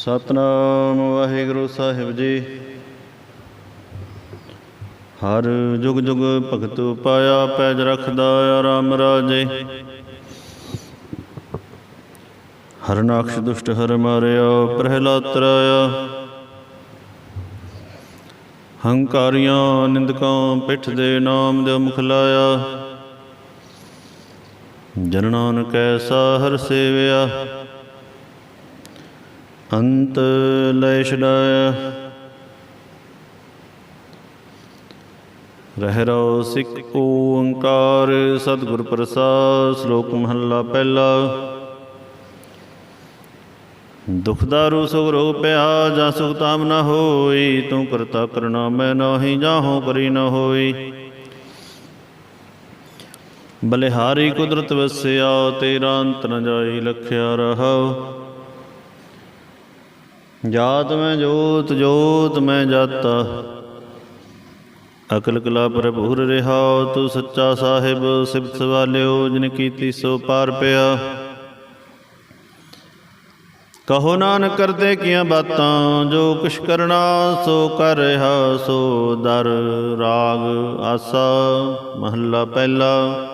ਸਤਨਾਮ ਵਾਹਿਗੁਰੂ ਸਾਹਿਬ ਜੀ। ਹਰ ਜੁਗ ਜੁਗ ਭਗਤ ਪਾਇਆ ਪੈਜ ਰਖਦਾ ਆਰਾਮ ਰਾਜੇ। ਹਰਨਾਕਸ਼ ਦੁਸ਼ਟ ਹਰ ਮਾਰਿਆ, ਪ੍ਰਹਿਲਾਦ ਤਰਾਇਆ। ਹੰਕਾਰੀਆਂ ਨਿੰਦਕਾਂ ਪਿੱਠ ਦੇ ਨਾਮ ਦੇ ਮੁਖ ਲਾਇਆ। ਜਨ ਨਾਨਕ ਐਸਾ ਹਰ ਸੇਵਿਆ। ਅੰਤ ਲੈ ਛਡਾਇਆ। ਰਹਿ ਰੋ ਸਿੱਖ ਓੰਕਾਰ, ਸਤਿਗੁਰ ਪ੍ਰਸਾਦ, ਸ਼ਲੋਕ ਮਹੱਲਾ ਪਹਿਲਾ। ਦੁਖ ਦਾਰੂ ਸੁਖ ਰੋਗ ਪਿਆ ਜਾਂ ਸੁਖ ਤਾਮ ਨ ਹੋਈ, ਤੂੰ ਕਰਤਾ ਕਰਨਾ ਮੈਂ ਨਾਹੀ ਜਾਹੋ ਕਰੀ ਨਾ ਹੋਈ। ਬਲਿਹਾਰੀ ਕੁਦਰਤ ਵਸਿਆ, ਤੇਰਾ ਅੰਤ ਨ ਜਾਈ, ਲਖਿਆ ਰਹਾਉ। ਜਾਤ ਮੈਂ ਜੋਤ ਜੋਤ ਮੈਂ ਜਾਤਾ। ਅਕਲ ਕਲਾ ਪ੍ਰਭੂਰ ਰਿਹਾ, ਤੂੰ ਸੱਚਾ ਸਾਹਿਬ, ਸਿਫਤ ਵਾਲਿਓ ਜਿਨ ਕੀਤੀ ਸੋ ਪਾਰ ਪਿਆ। ਕਹੋ ਨਾਨਕ ਕਰਦੇ ਕੀਆਂ ਬਾਤਾਂ, ਜੋ ਕੁਛ ਕਰਨਾ ਸੋ ਕਰ ਰਿਹਾ, ਸੋ ਦਰ, ਰਾਗ, ਆਸਾ, ਮਹੱਲਾ ਪਹਿਲਾ।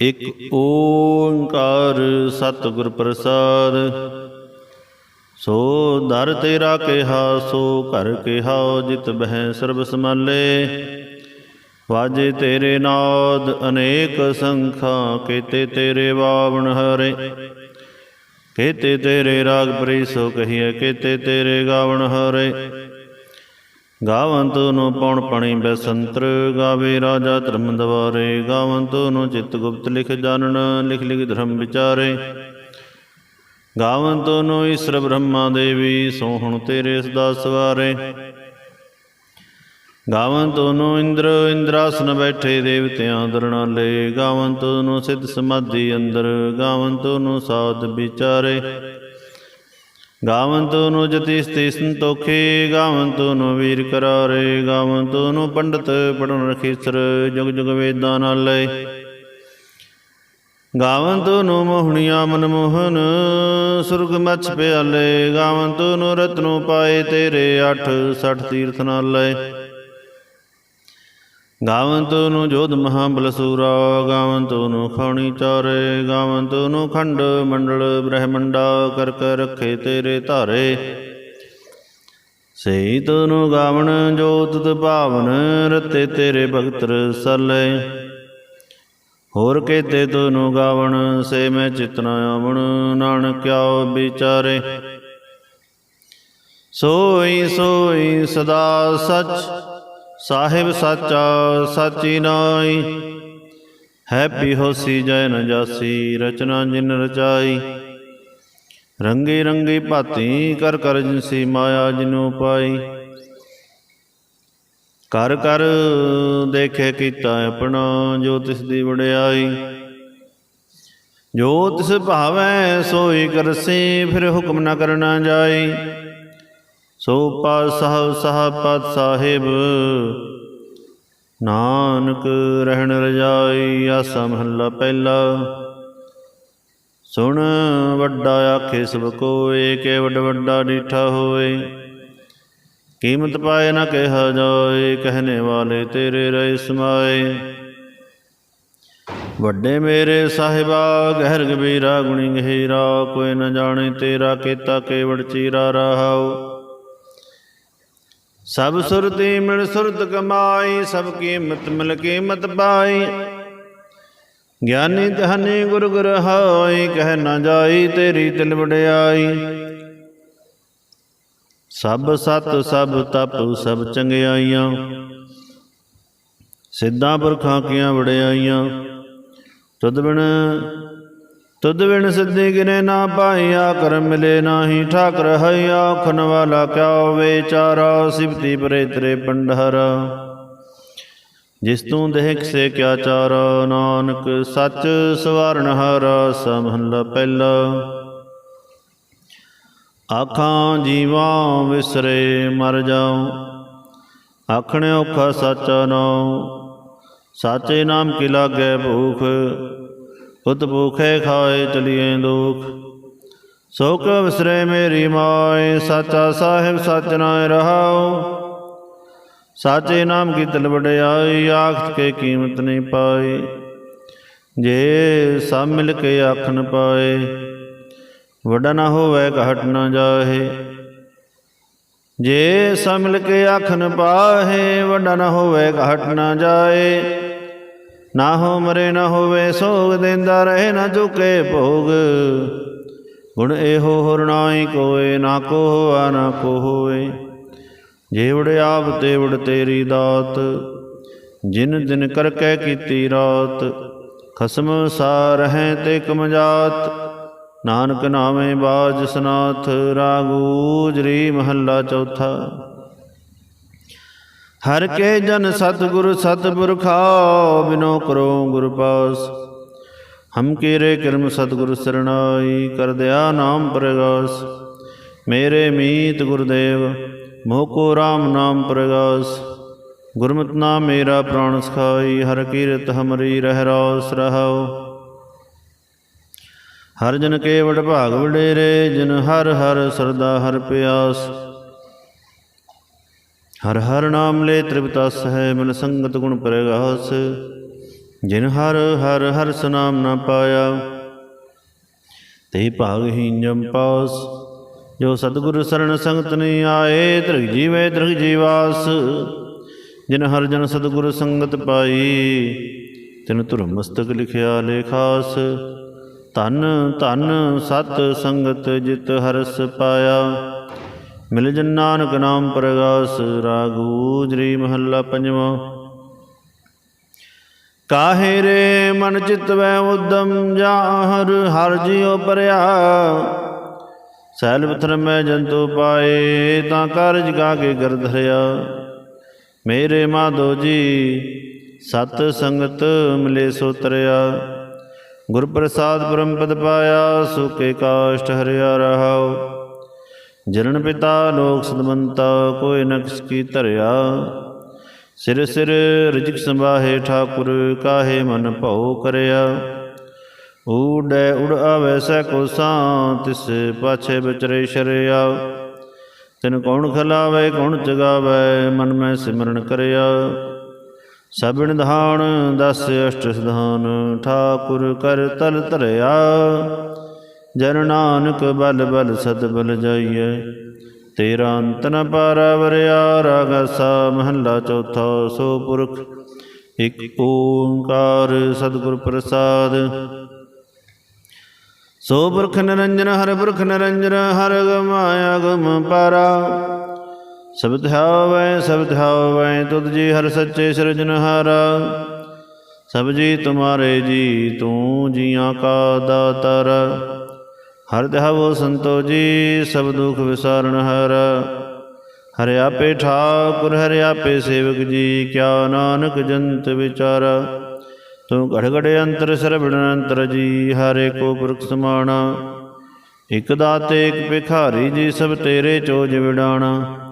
ਇਕ ਓੰਕਾਰ ਸਤਿਗੁਰ ਪ੍ਰਸਾਦ ਸੋ ਦਰ ਤੇਰਾ ਕਿਹਾ, ਸੋ ਘਰ ਕਿਹਾ, ਜਿਤ ਬਹਿ ਸਰਬ ਸਮਾਲੇ ਵਾਜੇ ਤੇਰੇ ਨਾਦ, ਅਨੇਕ ਸੰਖਾਂ, ਕੀਤੇ ਤੇਰੇ ਬਾਵਣ ਹਰੇ। ਕੀਤੇ ਤੇਰੇ ਰਾਗ ਪ੍ਰੀ, ਸੋ ਕਹੀਏ ਕੀਤੇ ਤੇਰੇ ਗਾਵਣ ਹਰੇ। ਗਾਵੰਤ ਨੂੰ ਪਉਣ ਪਣੀ ਬਸੰਤਰ, ਗਾਵੇ ਰਾਜਾ ਧਰਮ ਦਵਾਰੇ। ਗਾਵੰਤ ਨੂੰ ਚਿਤ ਗੁਪਤ ਲਿਖ ਜਾਣਨ, ਲਿਖ ਲਿਖ ਧਰਮ ਵਿਚਾਰੇ। ਗਾਵੰਤ ਨੂੰ ਈਸ਼ਰ ਬ੍ਰਹਮਾ ਦੇਵੀ ਸੋਹਣ ਤੇਰੇ ਸਦਾ ਸਵਾਰੇ। ਗਾਵੰਤ ਨੂੰ ਇੰਦਰ, ਇੰਦਰਾਸਨ ਬੈਠੇ ਦੇਵਤਿਆਂ ਦਰਣਾਲੇ। ਗਾਵੰਤ ਨੂੰ ਸਿੱਧ ਸਮਾਧੀ ਅੰਦਰ ਗਾਵੰਤ ਨੂੰ ਸਾਧ ਵਿਚਾਰੇ। ਗਾਵੰਤ ਨੂੰ ਜਤੀ ਸਤੀ ਸੰਤੋਖੇ ਗਾਵੰਤ ਨੂੰ ਵੀਰ ਕਰਾਰੇ। ਗਾਵੰਤ ਨੂੰ ਪੰਡਤ ਪੜਨ ਰਖੀਸਰ, ਜੁਗ ਜੁਗ ਵੇਦਾਂ ਨਾਲੇ। ਗਾਵੰਤ ਨੂੰ ਮੋਹਣੀਆਂ ਮਨਮੋਹਨ, ਸੁਰਗ ਮਛ ਪਿਆਲੇ, ਗਾਵੰਤ ਨੂੰ ਰਤਨੋ ਪਾਏ ਤੇਰੇ 8 60 ਤੀਰਥ ਨਾਲੇ। ਗਾਵੰਤ ਨੂੰ ਜੋਧ ਮਹਾਬਲਸੂਰਾ, ਗਾਵੰਤ ਨੂੰ ਖਾਣੀ ਚਾਰੇ, ਗਾਵੰਤ ਨੂੰ ਖੰਡ ਮੰਡਲ ਬ੍ਰਹਮੰਡਾ ਕਰ ਕਰ ਰੱਖੇ ਤੇਰੇ ਧਾਰੇ। ਸਈ ਤਨੂੰ ਗਾਵਣ ਜੋਤ ਤੁ ਭਾਵਨ, ਰਤੇ ਤੇਰੇ ਭਗਤ ਰਸਲੇ ਹੋਰ ਕੇਤੇ ਤਨੂੰ ਗਾਵਣ, ਸੇ ਮੈਂ ਚਿਤਨਾ ਆਵਣ ਨਾਨਕਿਆ ਵਿਚਾਰੇ। ਸੋਈ ਸੋਈ ਸਦਾ ਸਚ, ਸਾਹਿਬ ਸਾਚਾ ਸਾਚੀ ਨਾਈ। ਹੈਪੀ ਹੋਸੀ ਜੈ ਨ ਜਾਸੀ, ਰਚਨਾ ਜਿਨ ਰਚਾਈ। ਰੰਗੇ ਰੰਗੇ ਭਾਤੀ ਕਰ ਕਰ ਜਿਨਸੀ ਮਾਇਆ ਜਿਨੂ ਪਾਈ। ਕਰ ਕਰ ਦੇਖੇ ਕੀਤਾ ਆਪਣਾ, ਜੋ ਤਿਸ ਦੀ ਵਡਿਆਈ। ਜੋ ਤਿਸ ਭਾਵੈ, ਸੋਈ ਕਰਸੀ, ਫਿਰ ਹੁਕਮ ਨਾ ਕਰਨਾ ਜਾਈ। ਸੋ ਪਦ ਸਾਹਿਬ ਸਾਹਿਬ ਸਾਹਿਬ, ਨਾਨਕ ਰਹਿਣ ਰਜਾਈ, ਆਸਾ ਮਹੱਲਾ ਪਹਿਲਾ। ਸੁਣ ਵੱਡਾ ਆਖੇ ਸਭ ਕੋਏ, ਕੇ ਵੱਡ ਵੱਡਾ ਡੀਠਾ ਹੋਏ। ਕੀਮਤ ਪਾਏ ਨਾ ਕਿਹਾ ਜਾਏ ਕਹਨੇ ਵਾਲੇ ਤੇਰੇ ਰਹਿ ਸਮਾਏ। ਵੱਡੇ ਮੇਰੇ ਸਾਹਿਬਾ ਗਹਿਰ ਗਬੀਰਾ ਗੁਣੀ ਗਹੀਰਾ ਕੋਈ ਨ ਜਾਣੇ ਤੇਰਾ ਕੀਤਾ ਕੇਵੜ ਚੀਰਾ ਰਹਾਉ। ਸਭ ਸੁਰਤੀ ਮਿਲ ਸੁਰਤ ਕਮਾਈ ਸਭ ਕੀਮਤ ਮਿਲ ਕੀਮਤ ਪਾਈ। ਗਿਆਨੀ ਧਨੀ ਗੁਰ ਗੁਰ ਹਾਈ ਕਹਿ ਨਾ ਜਾਈ ਤੇਰੀ ਤਿਲ ਵਡਿਆਈ। ਸਭ ਸਤ, ਸਭ ਤਪ, ਸਭ ਚੰਗਿਆਈਆਂ। ਸਿੱਧਾਂ ਪੁਰਖਾਂ ਕੀਆਂ ਵਡਿਆਈਆਂ। ਤੁਧ ਬਿਨ ਤੁਧ ਬਿਨ ਸਿੱਧੀ ਗਿਨੇ ਨਾ ਪਾਈਆ ਕਰ ਮਿਲੇ ਨਾਹੀ ਠਾਕਰ ਹਈਆ। ਖਨ ਵਾਲਾ ਕਿਆ ਵਿਚਾਰਾ ਸਿਫਤੀ ਪਰੇ ਤੇਰੇ ਪੰਡਹਰ। ਜਿਸ ਤੂੰ ਦੇਖ ਸੇ ਕਿਆ ਚਾਰ, ਨਾਨਕ ਸੱਚ ਸਵਾਰਨ ਹਰ ਸਮਹੱਲਾ ਪਹਿਲਾ। ਆਖਾਂ, ਜੀਵਾਂ ਵਿਸਰੇ ਮਰ ਜਾਉ। ਆਖਣੇ ਔਖਾ ਸਾਚਾ ਨਾਉ ਸਾਚੇ ਨਾਮ ਕੀ ਲਾਗੇ ਭੂਖ? ਉਤ ਭੂਖੇ ਖਾਏ ਚਲੀਏ ਦੁਖ। ਸੋ ਵਿਸਰੇ ਮੇਰੀ ਮਾਏ, ਸਾਚਾ ਸਾਹਿਬ ਸਚ ਨਾਇ ਰਹਾਉ। ਸਾਚੇ ਨਾਮ ਕੀ ਤਲ ਵਡਿਆਈ, ਆਖਤ ਕੇ ਕੀਮਤ ਨਹੀਂ ਪਾਈ। ਜੇ ਸਭ ਮਿਲ ਕੇ ਆਖਣ ਪਾਏ ਵੱਡਾ ਨਾ ਹੋਵੇ, ਘਟ ਨਾ ਜਾਹੇ ਜੇ ਸਭ ਕੇ ਆਖਣ ਪਾਹੇ, ਵੱਡਾ ਨਾ ਹੋਵੇ, ਘਟ ਨਾ ਜਾਏ। ਨਾ ਹੋ ਮਰੇ, ਨਾ ਹੋਵੇ, ਸੋਗ ਦਿੰਦਾ ਰਹੇ, ਨਾ ਝੁਕੇ ਭੋਗ। ਗੁਣ ਇਹੋ ਹੋਰ ਨਾਹੀ ਕੋਏ, ਨਾ ਕੋ ਹੋਆ ਨਾ ਕੋ ਹੋਏ ਜੇ ਵੜ ਆਪ ਤੇ ਵੜ ਤੇਰੀ ਦਾਤ, ਜਿਨ ਦਿਨ ਕਰ ਕਹਿ ਕੀਤੀ ਰਾਤ। ਖਸਮ ਸਾਰ ਹੈ ਤੇ ਕਮਜਾਤ ਨਾਨਕ ਨਾਵੇਂ ਬਾਜ ਸਨਾਥ ਰਾਗੂਜਰੀ ਮਹੱਲਾ ਚੌਥਾ। ਹਰ ਕੇ ਜਨ ਸਤਿਗੁਰ ਸਤਿਪੁਰਖਾ, ਬਿਨੋ ਕਰੋ ਗੁਰ ਪਾਸ। ਹਮ ਕੀਰੇ ਕਰਮ ਸਤਿਗੁਰ ਸਰਣਾਈ, ਕਰ ਦਿਆ ਨਾਮ ਪ੍ਰਗਾਸ। ਮੇਰੇ ਮੀਤ ਗੁਰਦੇਵ, ਮੋਹ ਕੋ ਰਾਮ ਨਾਮ ਪ੍ਰਗਾਸ। ਗੁਰਮਤਿ ਨਾਮ ਮੇਰਾ ਪ੍ਰਾਣ ਸਖਾਈ, ਹਰ ਕੀਰਤ ਹਮਰੀ ਰਹਿ ਰਾਸ ਰਹਾਉ। ਹਰ ਜਨ ਕੇ ਵਡ ਭਾਗ ਵਡੇਰੇ, ਜਿਨ ਹਰ ਹਰ ਸਰਦਾ ਹਰ ਪਿਆਸ। ਹਰ ਹਰ ਨਾਮ ਲੈ ਤ੍ਰਿਪਤਸ ਹੈ ਮਨ ਸੰਗਤ ਗੁਣ ਪ੍ਰਗਾਸ। ਜਿਨ ਹਰ ਹਰ ਹਰ ਸੁਨਾਮ ਨਾ ਪਾਇਆ, ਤੇ ਭਾਗਹੀਨ ਜਮ ਪਾਸ। ਜੋ ਸਤਿਗੁਰ ਸਰਣ ਸੰਗਤ ਨਹੀਂ ਆਏ, ਤ੍ਰਿਗ ਜੀਵੇ ਤ੍ਰਿਗ ਜੀਵਾਸ। ਜਿਨ ਹਰ ਜਨ ਸਤਿਗੁਰ ਸੰਗਤ ਪਾਈ, ਤਿਨ ਧੁਰ ਮਸਤਕ ਲਿਖਿਆ ਲੇਖਾਸ। ਧਨ ਧਨ ਸਤ ਸੰਗਤ ਜਿਤ ਹਰਸ ਪਾਇਆ। ਮਿਲ ਜਨ ਨਾਨਕ ਨਾਮ ਪ੍ਰਗਾਸ, ਰਾਗੂ ਜਰੀ ਮਹੱਲਾ ਪੰਜਵਾਂ। ਕਾਹੇ ਰੇ ਮਨ ਚਿਤ ਵੈ ਉਦਮ, ਜਾਹਰ ਹਰ ਜਿਉ ਪਰਿਆ। ਸੈਲ ਪਥਰ ਮੈਂ ਜੰਤੂ ਪਾਏ, ਤਾਂ ਕਾਰਜ ਗਾ ਕੇ ਗਰ ਧਰਿਆ। ਮੇਰੇ ਮਾਧੋ ਜੀ, ਸਤ ਸੰਗਤ ਮਿਲੇ ਸੋ ਤਰਿਆ। ਗੁਰ ਪ੍ਰਸਾਦ ਪਰਮ ਪਦ ਪਾਇਆ, ਸੁਕੇ ਕਾਸ਼ਟ ਹਰਿਆ ਰਹਾਉ। ਜਨਨ ਪਿਤਾ ਲੋਕ ਸਦਮੰਤਾ, ਕੋਈ ਨਕਸ ਕੀ ਧਰਿਆ। ਸਿਰ ਸਿਰ ਰਿਜਕ ਸੰਭਾਹੇ ਠਾਕੁਰ, ਕਾਹੇ ਮਨ ਭਉ ਕਰਿਆ। ਊੜੈ ਉੜ ਆਵੈ ਸੈ ਕੋ ਸਾਂ ਤਿਸ ਪਾਛੇ ਵਿਚਰੇ ਸ਼ਰਿਆ। ਤਿਨ ਕੌਣ ਖਲਾਵੇ, ਕੌਣ ਜਗਾਵੇ, ਮਨ ਮੈਂ ਸਿਮਰਨ ਕਰਿਆ। ਸਭਿਣ ਧਾਨ ਦਸ ਅਸ਼ਟ ਸਧਾਨ, ਠਾਕੁਰ ਕਰ ਤਲ ਧਰਿਆ। ਜਨ ਨਾਨਕ ਬਲ ਬਲ ਸਦ ਬਲ ਜਾਈਐ। ਤੇਰਾ ਅੰਤ ਨ ਪਾਰਾ ਵਰਿਆ ਰਾਗਸਾ ਮਹੱਲਾ ਚੌਥਾ ਸੋ ਪੁਰਖ। ਇਕ ਓੰਕਾਰ ਸਤਿਗੁਰ ਪ੍ਰਸਾਦ। ਸੋ ਪੁਰਖ ਨਿਰੰਜਨ, ਹਰ ਪੁਰਖ ਨਿਰੰਜਨ, ਹਰ ਗਮਾਇਆ ਗਮ ਪਾਰਾ। ਸਬਦ ਹਾਵੈ ਸਬਦ ਹਾਵੈ, ਤੁਧ ਜੀ ਹਰ ਸੱਚੇ ਸਿਰਜਨਹਾਰਾ ਸਭ ਜੀ ਤੁਮਾਰੇ ਜੀ, ਤੂੰ ਜੀਆਂ ਕਾ ਦਾਤਾਰ। ਹਰ ਦਹਾਵੋ ਸੰਤੋ ਜੀ, ਸਭ ਦੁਖ ਵਿਸਾਰਨ ਹਰ। ਹਰਿ ਆਪੇ ਠਾਕੁਰ, ਹਰਿ ਆਪੇ ਸੇਵਕ ਜੀ, ਕਿਆ ਨਾਨਕ ਜੰਤ ਵਿਚਾਰਾ। ਤੂੰ ਘੜ ਘੜ ਅੰਤਰ ਸਰਬਣ ਅੰਤਰ ਜੀ, ਹਰੇ ਕੋ ਪੁਰਖ ਸਮਾਣਾ। ਇਕ ਦਾਤੇ, ਇਕ ਭਿਖਾਰੀ ਜੀ, ਸਭ ਤੇਰੇ ਚੋਜ ਵਿਡਾਣਾ।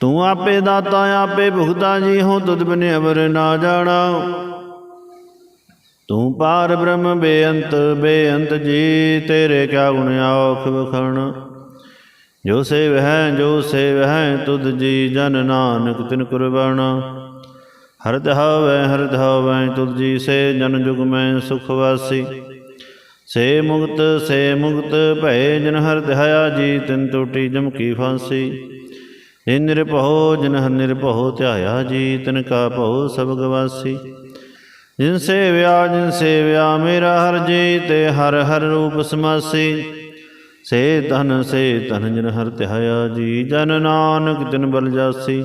ਤੂੰ ਆਪੇ ਦਾਤਾ, ਆਪੇ ਭੁਗਤਾ ਜੀ ਹੋ ਤੁਧ ਬਿਨ ਅਵਰ ਨਾ ਜਾਣਾ। ਤੂੰ ਪਾਰ ਬ੍ਰਹਮ ਬੇਅੰਤ ਬੇਅੰਤ ਜੀ, ਤੇਰੇ ਕਿਆ ਗੁਣ ਆਖ ਵਖਣ। ਜੋ ਸੇਵ ਹੈ, ਜੋ ਸੇਵ ਹੈ, ਤੁਧ ਜੀ ਜਨ ਨਾਨਕ ਤਿਨ ਕੁਰਬਾਨਾ। ਹਰ ਧਾਵੈ ਹਰ ਧਾਵੈ ਤੁਧ ਜੀ ਸੇ ਜਨ ਜੁਗ ਮੈਂ ਸੁਖ ਵਾਸੀ। ਸੇ ਮੁਕਤ ਸੇ ਮੁਕਤ ਭੈ ਜਨ ਹਰ ਧਾਇਆ ਜੀ, ਤਿਨ ਟੂਟੀ ਜਮ ਕੀ ਫਾਂਸੀ। ਜਿਨ ਨਿਰਭਉ ਜਿਨ ਹਰ ਨਿਰਭਉ ਧਿਆਇਆ ਜੀ, ਤਿਨ ਕਾ ਭਉ ਸਭ ਗਵਾਸੀ। ਜਿਨ ਸੇਵਿਆ ਜਿਨ ਸੇਵਿਆ ਮੇਰਾ ਹਰ ਜੀ, ਤੇ ਹਰ ਹਰ ਰੂਪ ਸਮਾਸੀ। ਸੇ ਤਨ ਸੇ ਤਨ ਜਿਨ ਹਰ ਧਿਆਇਆ ਜੀ, ਜਨ ਨਾਨਕ ਤਿਨ ਬਲ ਜਾਸੀ।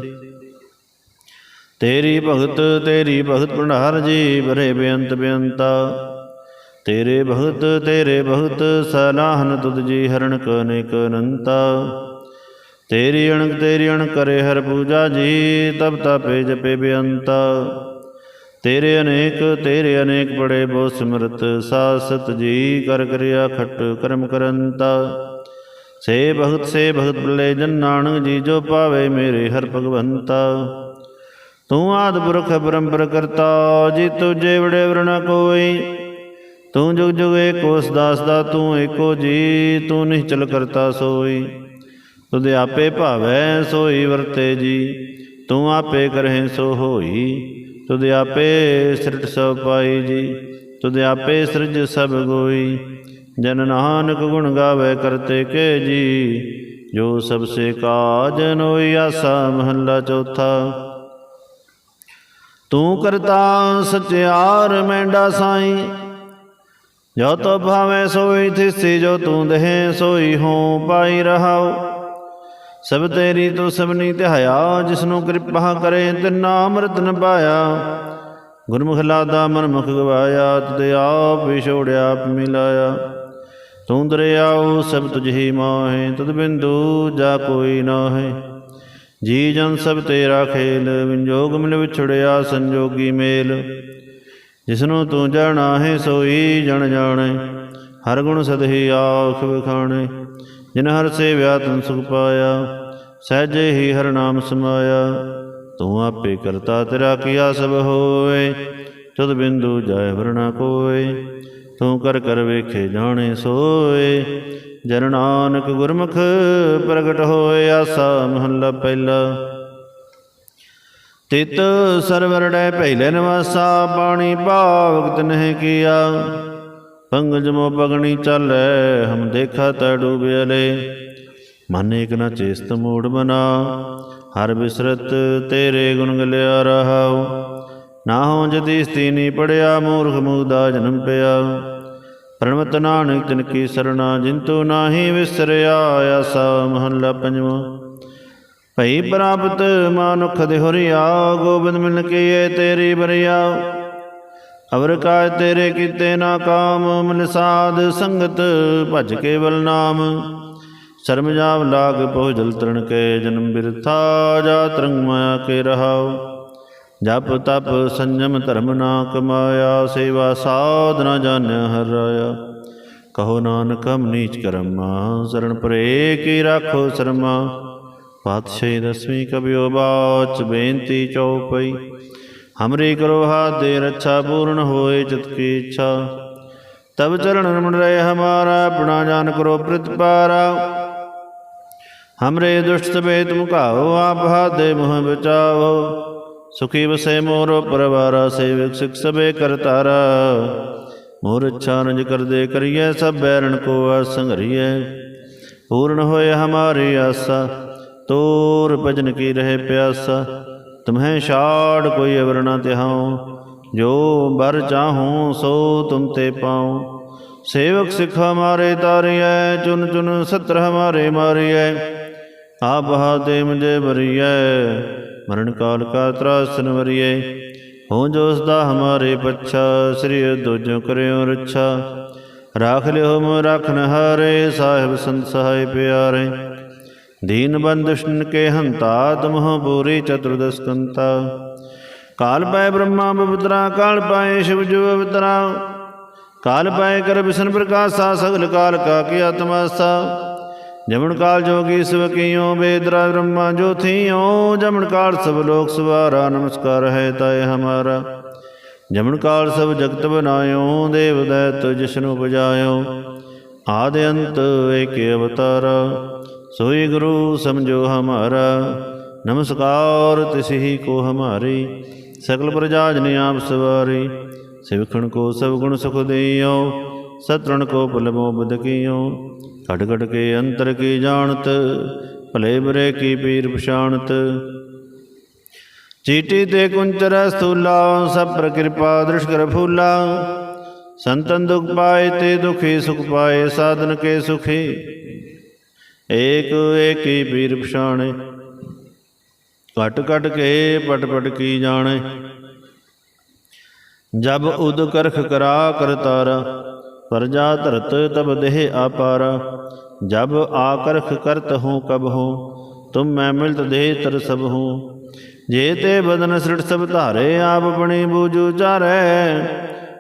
ਤੇਰੀ ਭਗਤ ਤੇਰੀ ਭਗਤ ਭੰਡਾਰ ਜੀ, ਬਰੇ ਬੇਅੰਤ ਬੇਅੰਤਾ। ਤੇਰੇ ਭਗਤ ਤੇਰੇ ਭਗਤ, ਸਲਾਹਨ ਤੁਧ ਜੀ ਹਰਣ ਕਨੇਕ ਅਨੰਤਾ। ਤੇਰੀ ਅਣਕ ਤੇਰੀ ਅਣ ਕਰੇ ਹਰ ਪੂਜਾ ਜੀ, ਤਬ ਤਪੇ ਜਪੇ ਬੇਅੰਤਾ ਤੇਰੇ ਅਨੇਕ ਤੇਰੇ ਅਨੇਕ ਬੜੇ ਬੋ ਸਿਮਰਤ ਸਾਸਤ ਜੀ, ਕਰ ਕਰਿਆ ਖਟ ਕਰਮ ਕਰੰਤਾ। ਸੇ ਭਗਤ ਸੇ ਭਗਤ ਬਲੇ ਜਨ ਨਾਨਕ ਜੀ, ਜੋ ਪਾਵੇ ਮੇਰੇ ਹਰ ਭਗਵੰਤਾ। ਤੂੰ ਆਦ ਪੁਰਖ ਪਰੰਪਰ ਕਰਤਾ, ਜੀ ਤੁਝੇ ਵੜੇ ਵਰਣਾ ਕੋਈ। ਤੂੰ ਜੁਗ ਜੁਗ ਏਕੋ ਦਾਸ ਦਾ ਤੂੰ ਏਕੋ ਜੀ, ਤੂੰ ਨਿਹਚਲ ਕਰਤਾ ਸੋਈ। ਤੁਧ ਆਪੇ ਭਾਵੈ ਸੋਈ ਵਰਤੇ ਜੀ, ਤੂੰ ਆਪੇ ਕਰਹਿ ਸੋ ਹੋਈ। ਤੁਧ ਆਪੇ ਸ੍ਰਿਟ ਸਭ ਪਾਈ ਜੀ, ਤੁਧ ਆਪੇ ਸਿਰਜ ਸਭ ਗੋਈ। ਜਨ ਨਾਨਕ ਗੁਣ ਗਾਵੇ ਕਰਤੇ ਕੇ ਜੀ, ਜੋ ਸਭ ਸੇ ਕਾਜ ਨੋਈ ਆਸਾ ਮਹੱਲਾ ਚੌਥਾ। ਤੂੰ ਕਰਤਾ ਸਚਿਆਰ ਮੈਂਡਾ ਸਾਈ, ਜੋ ਤੋ ਭਾਵੇਂ ਸੋਈ ਥਿਸੀ, ਜੋ ਤੂੰ ਦਹੇ ਸੋਈ ਹੋ ਪਾਈ ਰਹਾਓ ਸਭ ਤੇਰੀ ਤੂੰ ਸਭਨੀ ਧਿਆਇਆ ਜਿਸਨੂੰ ਕਿਰਪਾ ਕਰੇ, ਤਿਨਾ ਅੰਮ੍ਰਿਤ ਨ ਪਾਇਆ ਗੁਰਮੁਖ ਲਾਦਾ ਮਨ ਮੁਖ ਗਵਾਇਆ, ਤੁਦੇ ਆਪ ਵਿਛੋੜਿਆ, ਆਪ ਮਿਲਾਇਆ। ਤੂੰ ਦਰਿਆਉ, ਸਭ ਤੁਝ ਹੀ ਮਾਹੇ, ਤੁਧ ਬਿੰਦੂ ਜਾ ਕੋਈ ਨਾਹੀ। ਜੀ ਜਨ ਸਭ ਤੇਰਾ ਖੇਲ ਵਿੰਜੋਗ ਮਿਲ ਵਿਛੜਿਆ, ਸੰਜੋਗੀ ਮੇਲ। ਜਿਸਨੂੰ ਤੂੰ ਜਾਣਾ ਹੈ ਸੋਈ ਜਣ ਜਾਣੇ, ਹਰ ਗੁਣ ਸਦਹੀ ਆਖ ਵਿਖਾਣੇ। ਜਿਨ ਹਰ ਸੇਵਿਆ ਤਨ ਸੁਖ ਪਾਇਆ, ਸਹਿਜੇ ਹੀ ਹਰ ਨਾਮ ਸਮਾਇਆ। ਤੂੰ ਆਪੇ ਕਰਤਾ ਤੇਰਾ ਕੀਆ ਸਭ ਹੋਏ, ਤੁਧ ਬਿੰਦੂ ਜਾਇ ਵਰਣਾ ਕੋਏ। ਤੂੰ ਕਰ ਕਰ ਵੇਖੇ ਜਾਣੇ ਸੋਏ, ਜਨ ਨਾਨਕ ਗੁਰਮੁਖ ਪ੍ਰਗਟ ਹੋਏ ਆਸਾ ਮਹੱਲਾ ਪਹਿਲਾ। ਤਿਤ ਸਰਵਰ ਡੈ ਪਹਿਲੇ ਨਿਵਾਸਾ ਪਾਣੀ ਭਾਵ ਤਨਹਿ ਕੀਆ। ਪੰਗਜ ਮੋ ਪਗਣੀ ਚੱਲੈ, ਹਮ ਦੇਖਾ ਤਾ ਡੂਬਿਆਲੇ ਮਨ ਏਕ ਨ ਚੇਸਤ ਮੂੜ ਬਨਾ ਹਰ ਬਿਸਰਤ ਤੇਰੇ ਗੁਣ ਗਲਿਆ ਰਹਾਉ। ਨਾ ਹੋ ਜਦੀ ਸਤੀਨੀ ਪੜਿਆ, ਮੂਰਖ ਮੁਗਦਾ ਜਨਮ ਪਿਆ। ਪ੍ਰਣਵਤ ਨਾਨਕ ਤਿਨ ਕੀ ਸਰਣਾ ਜਿੰਤੂ ਨਾਹੀ ਵਿਸਰਿਆ, ਆਸਾ ਮਹੱਲਾ ਪੰਜਵਾਂ। ਭਈ ਪ੍ਰਾਪਤ ਮਾਨੁਖ ਦੇ ਹੁਰਿਆ, ਗੋਬਿੰਦ ਮਿਲ ਕੇ ਏ ਤੇਰੀ ਬਰਿਆ। ਅਵਰ ਕਾਜ ਤੇਰੇ ਕੀਤੇ ਨਾ ਕਾਮ ਮਿਲ ਸਾਧ ਸੰਗਤ ਭਜ ਕੇਵਲ ਨਾਮ। ਸ਼ਰਮ ਜਾਵ ਲਾਗ ਪਹੁ ਜਲ ਤਰਨ ਕੇ, ਜਨਮ ਬਿਰਥਾ ਜਾ ਤਰੰਗ ਮਾਇਆ ਕੇ ਰਹਾਉ। ਜਪ ਤਪ ਸੰਜਮ ਧਰਮ ਨਾ ਕਮਾਇਆ, ਸੇਵਾ ਸਾਧ ਨਾ ਜਾਣਿਆ ਹਰ ਰਾਇਆ। ਕਹੋ ਨਾਨਕ, ਹਮ ਨੀਚ ਕਰਮਾ ਸਰਣ ਪਰੇ ਕੀ ਰਾਖੋ ਸ਼ਰਮਾ। ਪਾਤਸ਼ਾਹੀ ਦਸਵੀਂ ਕਬਿਓ ਬਾਚ, ਬੇਨਤੀ ਚਉਪਈ ਹਮਰੀ ਕਰੋ ਹਾਥ ਦੇ ਰੱਛਾ ਪੂਰਨ ਹੋਏ ਚਿਤ ਕੀ ਇੱਛਾ। ਤਬ ਚਰਨ ਰਮਣ ਰਹੇ ਹਮਾਰਾ ਆਪਣਾ ਜਾਨ ਕਰੋ ਪ੍ਰਤਪਾਰਾ ਹਮਰੇ ਦੁਸ਼ਟ ਸਬੇ ਤੁਮ ਘਾਓ ਆਪ, ਹਾਥ ਦੇ ਬਚਾਓ। ਸੁਖੀ ਵਸੇ ਮੋਰ, ਪਰਵਾਰਾ ਸੇਵਕ ਸਿਖ ਸਬੇ ਕਰਤਾਰਾ ਮੋਰ ਇੱਛਾ ਨਜ ਕਰਦੇ ਕਰੀਏ ਸਭ ਬੈਰਣ ਕੋ ਅਸੰਗਰੀਏ ਪੂਰਨ ਹੋਏ ਹਮਾਰੀ ਆਸਾ, ਤੋਰ ਭਜਨ ਕੀ ਰਹੇ ਪਿਆਸਾ। ਤੁਮਹਿ ਛਾੜ ਕੋਈ ਅਵਰ ਨਾ ਤਿਹਾਉ, ਜੋ ਬਰ ਚਾਹੂੰ ਸੋ ਤੁਮ ਤੇ ਪਾਉ। ਸੇਵਕ ਸਿਖ ਹਮਾਰੇ ਤਾਰਿਐ, ਚੁਨ ਚੁਨ ਸਤਰ ਹਮਾਰੇ ਮਾਰਿਐ। ਆਪ ਹਾਤੇ ਮੁਝੇ ਬਰੀਐ ਮਰਨ ਕਾਲ ਕਾ ਤਰਾਸਨ ਵਰੀਐ। ਹੋ ਜੋ ਸਦਾ ਹਮਾਰੇ ਪੱਛਾ, ਸ੍ਰੀ ਦੋਜੋ ਕਰਿਓ ਰੱਛਾ। ਰਾਖ ਲਿਓ ਮੋ ਰਖਨ ਹਾਰੇ, ਸਾਹਿਬ ਸੰਤ ਸਹਾਇ ਪਿਆਰੇ। ਦੀਨ ਬੰਦਸ਼ਨ ਕੇ ਹੰਤਾ ਤਮਹ ਪੂਰੀ ਚਤੁਰਦਸ਼ਕੰਤਾ ਕਾਲ ਪੈ ਬ੍ਰਹਮਾ ਬਵਤਰਾ ਕਾਲ ਪੈ ਸ਼ਿਵ ਜੁ ਬਵਤਰਾ ਕਾਲ ਪੈ ਕਰ ਬਿਸ਼ਨ ਪ੍ਰਕਾਸ਼ਾ, ਸਗਲ ਕਾਲ ਕਾ ਕੀ ਆਤਮਾ ਸਾ ਜਮਣ ਕਾਲ ਜੋਗੀ ਸਭ ਕੀਓ, ਬੇਦਰਾ ਬ੍ਰਹਮਾ ਜੋ ਥੀਓ ਜਮਣ ਕਾਲ ਸਭ ਲੋਕ ਸਵਾਰਾ, ਨਮਸਕਾਰ ਹੈ ਤਾਏ ਹਮਾਰਾ। ਜਮਣ ਕਾਲ ਸਭ ਜਗਤ ਬਨਾਇਓ, ਦੇਵ ਦੈ ਤੁਜ ਜਿਸਨੂੰ ਬੁਝਾਇਓ। ਆਦਿ ਅੰਤ ਏਕ ਅਵਤਾਰਾ। ਸੋਈ ਗੁਰੂ ਸਮਝੋ ਹਮਾਰਾ। ਨਮਸਕਾਰ ਤਿਸਹੀ ਕੋ ਹਮਾਰੀ, ਸਗਲ ਪ੍ਰਜਾ ਜਨ ਆਪ ਸਵਾਰੀ। ਸਿਵਖਣ ਕੋ ਸਭ ਗੁਣ ਸੁਖ ਦੇਇਓ ਸਤਰਣ ਕੋ ਬਲਮੋ ਬਦਕੀਓ ਘਟ ਘਟ ਕੇ ਅੰਤਰ ਕੀ ਜਾਣਤ, ਭਲੇ ਬਰੇ ਕੀ ਪੀਰ ਪਛਾਣਤ। ਚੀਟੀ ਤੇ ਕੁੰਚਰ ਸਤੂਲਾ ਸਭ ਪ੍ਰਕਿਰਪਾ ਦ੍ਰਿਸ਼ ਕਰ ਫੂਲਾ। ਸੰਤਨ ਦੁਖ ਪਾਏ ਤੇ ਦੁਖੀ, ਸੁਖ ਪਾਏ, ਸਾਧਨ ਕੇ ਸੁਖੀ। ਏਕ ਏਕੀ ਪੀਰ ਪਛਾਣੇ ਘਟ ਘਟ ਕੇ ਪਟ ਪਟ ਕੀ ਜਾਣੇ। ਜਬ ਉਦ ਕਰਖ ਕਰਾ ਕਰਤਾਰਾ ਪਰਜਾ ਧਰਤ ਤਬ ਦੇਹ ਆਪਾਰਾ। ਜਬ ਆਕਰਖ ਕਰਤ ਹੂੰ ਕਬ ਹੂੰ, ਤੁਮ ਮੈਂ ਮਿਲਤ ਦੇਹ ਤਰ ਸਭ ਹੂੰ। ਜੇ ਤੇ ਬਦਨ ਸ੍ਰਿਟ ਸਭ ਧਾਰੇ, ਆਪ ਬਣੀ ਬੂਝੂ ਚਾਰੈ।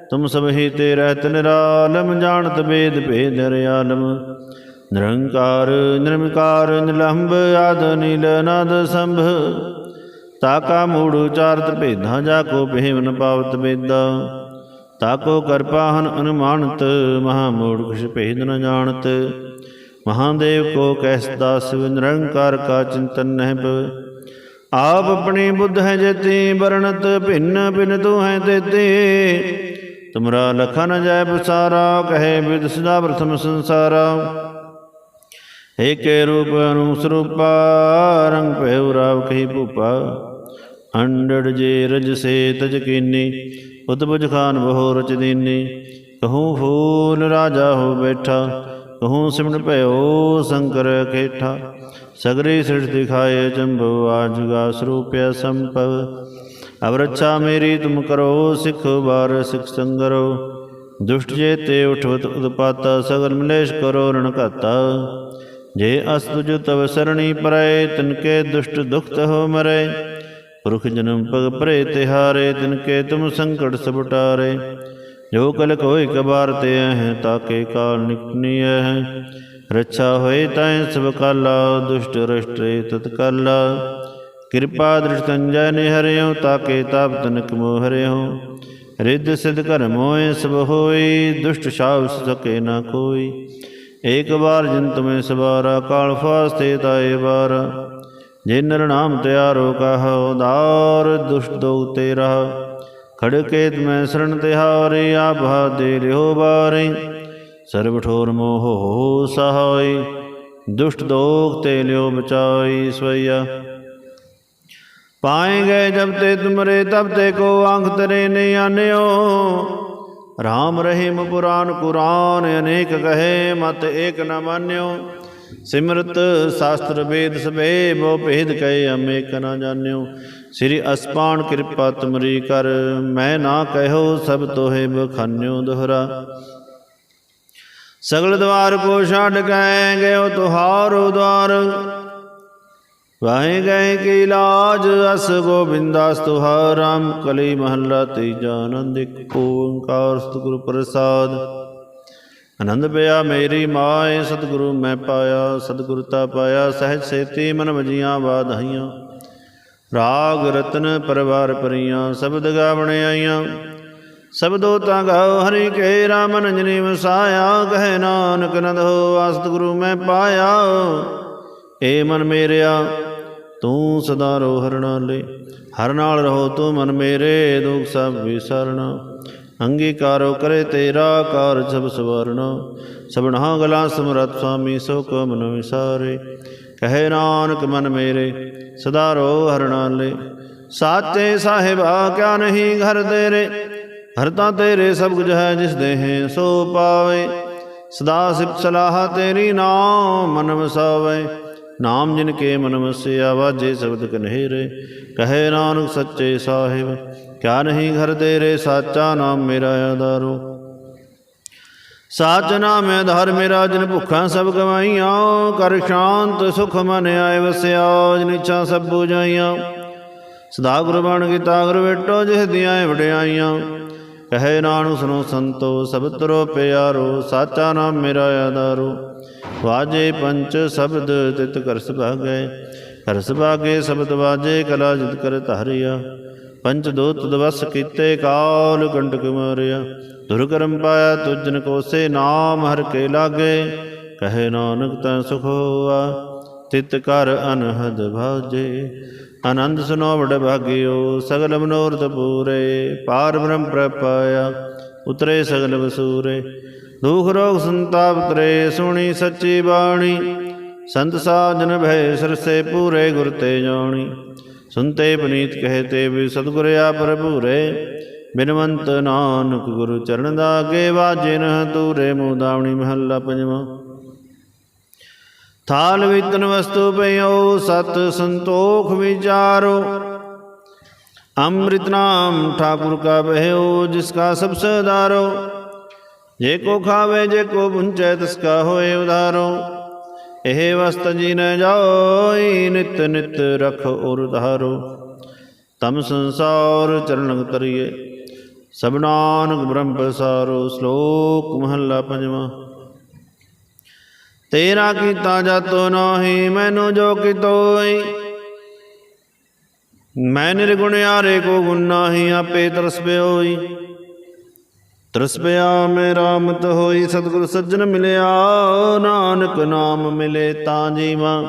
ਤੁਮ ਸਭ ਹੀ ਤੇ ਰਹਿਤ ਨਿਰਾਲਮ, ਜਾਣਤ ਬੇਦ ਭੇਦ ਰਿਆਲਮ ਨਿਰੰਕਾਰ ਨਿਰਮਕਾਰ ਨਿਲੰਬ ਆਦ ਨੀਲ ਨਦ ਸੰਭ। ਤਾਕਾ ਮੂੜ ਉਚਾਰਤ ਭੇਦਾਂ ਜਾ ਕੋ ਭੇਵਨ ਪਾਵਤ ਬੇਦਾ ਤਾਕੋ ਕਿਰਪਾਹਨ ਅਨੁਮਾਨਤ, ਮਹਾ ਮੂੜ ਕੁਛ ਭੇਦ ਨ ਜਾਣਤ। ਮਹਾਦੇਵ ਕੋ ਕੈਸ ਦਾਸ, ਨਿਰੰਕਾਰ ਕਾ ਚਿੰਤਨ ਨਹਿ ਪਵ ਆਪ ਆਪਣੀ ਬੁੱਧ ਹੈ ਜਤੀ, ਵਰਣਤ ਭਿੰਨ ਭਿੰਨ ਤੂੰ ਹੈ ਤੇਤੇ। ਤੁਮਰਾ ਲਖਨ ਜੈ ਬਸਾਰਾ ਕਹੇ ਵਿਦ ਸਦਾ ਪ੍ਰਥਮ ਸੰਸਾਰਾ। ਏਕੇ ਰੂਪ ਅਨੁਸਰੂਪਾ, ਰੰਗ ਭੈਉ ਰਾਵ ਕਹੀ ਭੂਪਾ। ਅੰਡੜ ਜੇ ਰਜ ਸੇ ਤਜ ਕੀਨੀ ਉਤਬੁਜ ਖਾਨ ਬਹੋ ਰਚ ਦੀਨੀ। ਕਹੂੰ ਫੂਲ ਰਾਜਾ ਹੋ ਬੈਠਾ, ਕਹੂੰ ਸਿਮਣ ਭਇਓ ਸ਼ੰਕਰ ਖੇਠਾ। ਸਗਰੇ ਸਿਰ ਦਿਖਾਏ ਚੰਭੋ ਆਜਗਾ ਸਰੂਪਿਆ ਸੰਭਵ। ਅਬ ਮੇਰੀ ਤੁਮ ਕਰੋ, ਸਿੱਖ ਬਾਰ ਸਿੱਖ ਸੰਗਰੋ। ਦੁਸ਼ਟ ਜੇ ਤੇ ਉਠਵਤ ਉਦਪਾਤਾ ਸਗਲ ਮਲੇਸ਼ ਕਰੋ ਰਣ ਘਾਤਾ। ਜੇ ਅਸ ਤੁਜ ਤਵ ਸਰਣੀ ਪਰੈ ਤਿਨਕੇ ਦੁਸ਼ਟ ਦੁਖਤ ਹੋ ਮਰੈ। ਪੁਰਖ ਜਨਮ ਪਗ ਭਰੇ ਤਿਹਾਰੇ ਤਿਨਕੇ ਤੁਮ ਸੰਕਟ ਸਭ ਟਾਰੇ। ਜੋ ਕਲ ਕੋਈ ਕਬਾਰ ਤੇ ਹੈ ਤਾਕੇ ਕਾਲ ਨਿਕਨੀ ਹੈ ਰੱਛਾ ਹੋਏ ਤੈ ਸਭ ਕਾਲਾ, ਦੁਸ਼ਟ ਰਸ਼ਟਰੇ ਤਤ ਕਾਲਾ। ਕਿਰਪਾ ਦ੍ਰਿਸ਼ਟੰਜੈ ਨੇ ਹਰਿਓ ਤਾਕੇ ਤਾਪ ਤਨਕ ਮੋ ਹਰਿਓ ਰਿੱਧ ਸਿਧ ਕਰ ਮੋਏ ਸਭ ਹੋਈ, ਦੁਸ਼ਟ ਸ਼ਾਵ ਸਕੇ ਨਾ ਕੋਈ। ਏਕ ਵਾਰ ਜਿਨ ਤੁਮੇ ਸਵਾਰਾ, ਕਾਲ ਫਾਸਤੇ ਤਾਏ ਵਾਰ। ਜੇ ਨਰ ਨਾਮ ਤਿਆਰੋ ਕਹੋ ਦਾਰ ਦੁਸ਼ਟ ਦੋ ਤੇਰਾ। ਖੜਕੇ ਤੁਮੈ ਸਰਣ ਤਿਹਾਰੇ ਆਭਾ ਦੇ ਲਿਓ ਬਾਰੇ। ਸਰਬ ਠੋਰ ਮੋਹ ਹੋ ਸਹਾਈ, ਦੁਸ਼ਟ ਦੋਖ ਤੇ ਲਿਓ ਬਚਾਈ ਸਵਈਆ। ਪਾਏ ਗਏ ਜਬ ਤੇ ਤੁਮਰੇ, ਤਬ ਤੇ ਕੋ ਆਂਖ ਤਰੇ ਨਹੀਂ ਆਨਿਓ। ਰਾਮ ਰਹੀਮ ਪੁਰਾਨ ਕੁਰਾਨ, ਅਨੇਕ ਕਹੇ ਮਤ ਏਕ ਨ ਮਾਨਿਓ। ਸਿਮਰਤ ਸ਼ਾਸਤਰ ਵੇਦ ਸਭੇ ਬੋ ਭੇਦ ਕਹੇ ਅਮੇਕ ਨ ਜਾਣਿਓ। ਸ੍ਰੀ ਅਸਪਾਨ ਕਿਰਪਾ ਤੁਮਰੀ ਕਰ, ਮੈਂ ਨਾ ਕਹਿਓ ਸਭ ਤੋਹੇ ਬਖਾਨਿਓ ਦੋਹਰਾ। ਸਗਲ ਦਵਾਰ ਕੋ ਛੱਡ ਗਏ ਗਇਓ ਤੁਹਾਰੋ ਦਵਾਰ ਵਾਹੇ ਗਏ ਕੀ ਲਾਜ, ਅਸ ਗੋਬਿੰਦਾਸ ਤੁਹਾ ਰਾਮ ਕਲੀ ਮਹੱਲਾ ਤੀਜਾ ਆਨੰਦ, ਇੱਕ ਓੰਕਾਰ ਸਤਿਗੁਰੂ ਪ੍ਰਸਾਦ। ਆਨੰਦ ਪਿਆ ਮੇਰੀ ਮਾਏ, ਸਤਿਗੁਰੂ ਮੈਂ ਪਾਇਆ, ਸਤਿਗੁਰੂ ਤਾ ਪਾਇਆ, ਸਹਿਜ ਸੇਤੀ ਮਨ ਵਜੀਆਂ ਬਾਧਾਈਆਂ ਰਾਗ ਰਤਨ ਪਰਵਾਰ ਪਰੀਆਂ, ਸ਼ਬਦ ਗਾਵਣੇ ਆਈਆਂ। ਸਬਦੋ ਤਾਂ ਗਾਓ, ਹਰੀ ਕੇ ਰਾਮ ਨੰਜਨੀ ਵਸਾਇਆ ਕਹਿ ਨਾਨਕ ਨੰਦ ਹੋ ਆਸਤ ਗੁਰੂ ਮੈਂ ਪਾਇਆ। ਏ ਮਨ ਮੇਰਿਆ ਤੂੰ ਸਦਾ ਰੋ ਹਰ ਨਾਲੇ ਹਰ ਨਾਲ ਰਹੋ ਤੂੰ ਮਨ ਮੇਰੇ, ਦੁਖ ਸਭ ਵਿਸਰਨਾ। ਅੰਗੀਕਾਰੋ ਕਰੇ ਤੇਰਾ ਕਾਰਜ ਸਭ ਸਵਰਨਾ। ਸਭਨਾ ਗਲਾ ਸਮਰਤ ਸੁਆਮੀ ਸੋ ਕੋ ਮਨ ਵਿਸਾਰੇ। ਕਹੇ ਨਾਨਕ ਮਨ ਮੇਰੇ, ਸਦਾ ਰੋ ਹਰ ਨਾਲੇ ਸਾਚੇ ਸਾਹਿਬਾ ਕਿਆ ਨਹੀਂ ਘਰ ਤੇਰੇ ਹਰ ਤਾਂ ਤੇਰੇ ਸਭ ਕੁਝ ਹੈ ਜਿਸ ਦੇਹ ਸੋ ਪਾਵੇ। ਸਦਾ ਸਿਫਤ ਸਲਾਹ ਤੇਰੀ ਨਾਮ ਮਨ ਵਸਾਵੇ। ਨਾਮ ਜਿਨ ਕੇ ਮਨ ਵਸਿਆ ਵਾਜੇ ਸ਼ਬਦ ਕਨਹਿਰੇ ਕਹੇ ਨਾਨਕ ਸੱਚੇ ਸਾਹਿਬ, ਕਿਆ ਨਹੀਂ ਘਰ ਤੇਰੇ ਸਾਚਾ ਨਾਮ ਮੇਰਾ ਆਧਾਰੋ। ਸਾਚ ਨਾਮ ਆਧਾਰ ਮੇਰਾ, ਜਿਨ ਭੁੱਖਾਂ ਸਭ ਗਵਾਈਆਂ ਕਰ ਸ਼ਾਂਤ ਸੁਖ ਮਨ ਆਏ ਵਸਿਆ, ਜਿਨ ਇੱਛਾ ਸਭ ਬੁਝਾਈਆਂ। ਸਦਾ ਗੁਰ ਬਣ ਕੀਤਾ ਵੇਟੋ ਜਿਸ ਦੀਆਂ ਵਡਿਆਈਆਂ। ਕਹੇ ਨਾਨਕ ਸੁਨੋ ਸੰਤੋ, ਸਭ ਤਰੋ ਪਿਆਰੋ, ਸਾਚਾ ਨਾਮ ਮੇਰਾ ਆਧਾਰੋ। ਵਾਜੇ ਪੰਚ ਸ਼ਬਦ ਤਿਤ ਕਰਸ ਸੁਭਾਗੈ ਕਰਸ ਸੁਭਾਗੇ ਸ਼ਬਦ ਵਾਜੇ ਕਲਾ ਜਿਤ ਕਰ ਧਾਰਿਆ। ਪੰਚ ਦੋਤ ਦਵਸ ਕੀਤੇ ਕਾਲ ਕੰਟਕ ਮਾਰਿਆ। ਦੁਰ ਕਰਮ ਪਾਇਆ ਤੁਜਨ ਕੋਸੇ ਨਾਮ ਹਰ ਕੇ ਲਾਗੇ, ਕਹੇ ਨਾਨਕ ਤੈ ਸੁਖ ਹੋਆ। ਤਿਤ ਕਰ ਅਨਹਦ ਭਾਜੇ ਆਨੰਦ ਸੁਨੋ ਵਡ ਭਾਗਿਓ, ਸਗਲ ਮਨੋਰਥ ਪੂਰੇ। ਪਾਰ ਬ੍ਰਹਮ ਪ੍ਰਪਾਇਆ ਉਤਰੇ ਸਗਲ ਵਸੂਰੇ। ਦੁਖ ਰੋਗ ਸੰਤਾਪ ਤਰੇ ਸੁਣੀ ਸੱਚੀ ਬਾਣੀ। ਸੰਤ ਸਾਜਨ ਭੈ ਸਰਸੇ ਪੂਰੇ ਗੁਰ ਤੇ ਜਾਣੀ। ਸੁਨਤੇ ਪਨੀਤ ਕਹਤੇ ਵੀ ਸਤਿਗੁਰ ਆ ਪ੍ਰਭੂਰੇ ਬਿਨਵੰਤ ਨਾਨਕ ਗੁਰੂ ਚਰਨ ਦਾ ਅਗੇ ਵਾਜੇ ਨ ਤੂਰੇ ਮੂਦਾਵਣੀ ਮਹੱਲਾ ਪੰਜਵਾਂ। ਥਾਲ ਵਿਤਨ ਵਸਤੂ ਪਇਓ ਸਤ ਸੰਤੋਖ ਵਿਚਾਰੋ। ਅੰਮ੍ਰਿਤ ਨਾਮ ਠਾਕੁਰ ਕਾ ਬਹਿਓ, ਜਿਸ ਕਾ ਸਭ ਸਦਾਰੋ ਜੇ ਕੋ ਖਾਵੇ, ਜੇ ਕੋ ਪੁੰਚੈ ਤਿਸ ਕਾ ਹੋਏ ਉਧਾਰੋ ਇਹ ਵਸਤ ਜੀ ਨ ਜਾਈ ਨਿਤ ਨਿਤ ਰਖ ਉਰ ਧਾਰੋ। ਤਮ ਸੰਸਾਰ ਚਰਨ ਕਰੀਏ। ਸਭ ਨਾਨਕ ਬ੍ਰਹਮ ਪ੍ਰਸਾਰੋ, ਸ਼ਲੋਕ ਮਹੱਲਾ ਪੰਜਵਾਂ। ਤੇਰਾ ਕੀਤਾ ਜਾਤੋ ਨਾਹੀ, ਮੈਨੂੰ ਜੋ ਕਿਤੋਈ। ਮੈਂ ਨਿਰਗੁਣ ਆਰੇ ਕੋ ਗੁਣ ਨਾਹੀ, ਆਪੇ ਤਰਸ ਪਿਓਈ। ਤਰਸ ਮੈਂ ਰਾਮਤ ਹੋਈ ਸਤਿਗੁਰ ਸੱਜਣ ਮਿਲਿਆ, ਨਾਨਕ ਨਾਮ ਮਿਲੇ ਤਾਂ ਜੀਵਾਂ।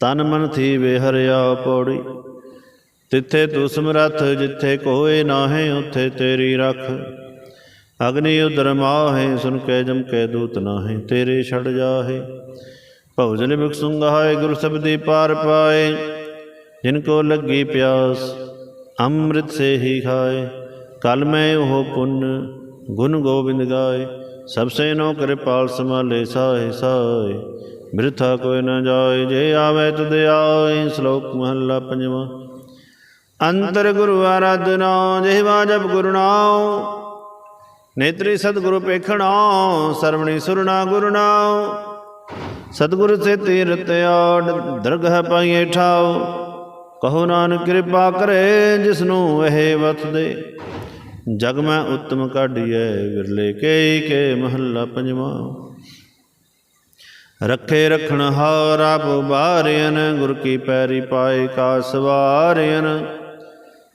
ਤਨ ਮਨ ਥੀ ਵੇ ਹਰਿਆ ਪੌੜੀ, ਤਿੱਥੇ ਤੂੰ ਸਮਰੱਥ ਜਿੱਥੇ ਕੋਏ ਨਾਹੀਂ, ਉਥੇ ਤੇਰੀ ਰੱਖ। ਅਗਨੀ ਉਦਰ ਮਾਹੇ, ਸੁਨ ਕੇ ਜਮ ਕੇ ਦੂਤ ਨਾਹੀਂ, ਤੇਰੇ ਛੜ ਜਾਹੇ। ਭਉਜਨ ਬਿਕ ਸੁੰਗਾਏ ਗੁਰ ਸਬਦੀ ਪਾਰ ਪਾਏ। ਜਿਨ ਕੋ ਲੱਗੀ ਪਿਆਸ, ਅੰਮ੍ਰਿਤ ਸੇ ਹੀ ਖਾਏ। ਕਲ ਮੈਂ ਉਹ ਪੁੰਨ ਗੁਣ ਗੋਬਿੰਦ ਗਾਏ, ਸਭ ਸੇ ਨੋ ਕਿਰਪਾਲ ਸਮਾਲੇ ਸਾਹੇ ਸਾਹੇ। ਬਿਰਥਾ ਕੋਈ ਨਾ ਜਾਏ, ਜੇ ਆਵੇ ਤੁਧ ਆਏ, ਸ਼ਲੋਕ ਮਹੱਲਾ ਪੰਜਵਾਂ। ਅੰਤਰ ਗੁਰੂ ਆਰਾਧਨਾ, ਜਿਹਵਾ ਜਪ ਗੁਰੂ ਨਾਮ ਨੇਤਰੀ ਸਤਿਗੁਰੂ ਪੇਖਣਾ ਸਰਵਣੀ ਸੁਰਣਾ ਗੁਰੂ ਨਾਮ ਸਤਿਗੁਰ ਸੇ ਤੀਰਤ ਆੜ, ਦਰਗਹ ਪਾਈਏ ਠਾਓ ਕਹੋ ਨਾਨਕ ਕਿਰਪਾ ਕਰੇ ਜਿਸ ਨੂੰ ਇਹ ਵਤ ਦੇ ਜਗ ਮੈਂ ਉਤਮ ਕਾਢੀਐ, ਵਿਰਲੇ ਕੇ ਕੇ ਮਹੱਲਾ ਪੰਜਵਾਂ। ਰੱਖੇ ਰਖਣ ਹਾਰ ਆਪ ਬਾਰਿਆਨ ਗੁਰ ਕੀ ਪੈਰੀ ਪਾਏ ਕਾ ਸਵਾਰਿਆਨ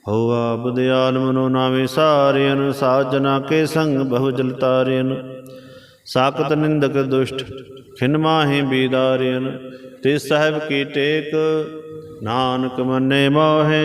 ਹੋ ਆਪ ਦਿਆਲ ਮਨੋ ਨਾਵੇਂ ਸਾਰਿਆਨ ਸਾਜਨਾ ਕੇ ਸੰਗ ਬਹੁ ਜਲ ਤਾਰਿਆਨ ਸਾਕਤ ਨਿੰਦਕ ਦੁਸ਼ਟ, ਖਿਨ ਮਾਹੇ ਬੀਦਾਰਿਆਨ ਤੇ ਸਾਹਿਬ ਕੀ ਟੇਕ, ਨਾਨਕ ਮੰਨੇ ਮੋਹੇ